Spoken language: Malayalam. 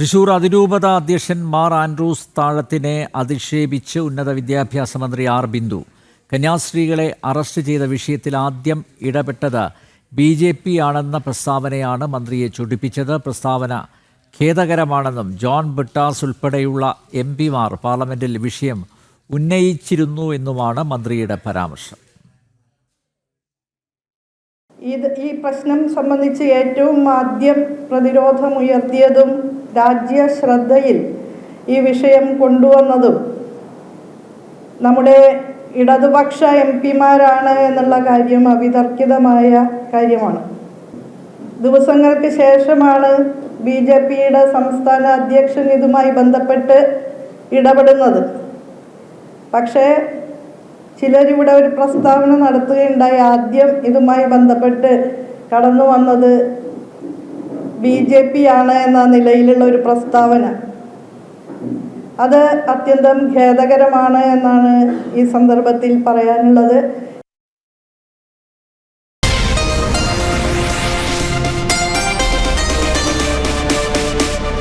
തൃശൂർ അതിരൂപത അധ്യക്ഷൻ മാർ ആൻഡ്രൂസ് താഴത്തിനെ അധിക്ഷേപിച്ച് ഉന്നത വിദ്യാഭ്യാസ മന്ത്രി ആർ ബിന്ദു. കന്യാസ്ത്രീകളെ അറസ്റ്റ് ചെയ്ത വിഷയത്തിൽ ആദ്യം ഇടപെട്ടത് ബി ജെ പി ആണെന്ന പ്രസ്താവനയാണ് മന്ത്രിയെ ചൊടിപ്പിച്ചത്. പ്രസ്താവന ഖേദകരമാണെന്നും ജോൺ ബിട്ടാസ് ഉൾപ്പെടെയുള്ള എം പിമാർ പാർലമെന്റിൽ വിഷയം ഉന്നയിച്ചിരുന്നു എന്നുമാണ് മന്ത്രിയുടെ പരാമർശം. ഇത് ഈ പ്രശ്നം സംബന്ധിച്ച് ഏറ്റവും ആദ്യം പ്രതിരോധമുയർത്തിയതും രാജ്യശ്രദ്ധയിൽ ഈ വിഷയം കൊണ്ടുവന്നതും നമ്മുടെ ഇടതുപക്ഷ എം പിമാരാണ് എന്നുള്ള കാര്യം അവിതർക്കിതമായ കാര്യമാണ്. ദിവസങ്ങൾക്ക് ശേഷമാണ് ബി ജെ പിയുടെ സംസ്ഥാന അധ്യക്ഷൻ ഇതുമായി ബന്ധപ്പെട്ട് ഇടപെടുന്നത്. പക്ഷേ ചിലരിവിടെ ഒരു പ്രസ്താവന നടത്തുകയുണ്ടായി. ആദ്യം ഇതുമായി ബന്ധപ്പെട്ട് കടന്നു വന്നത് ബി ജെ പി ആണ് എന്ന നിലയിലുള്ള ഒരു പ്രസ്താവന. അത് അത്യന്തം ഖേദകരമാണ് എന്നാണ് ഈ സന്ദർഭത്തിൽ പറയാനുള്ളത്.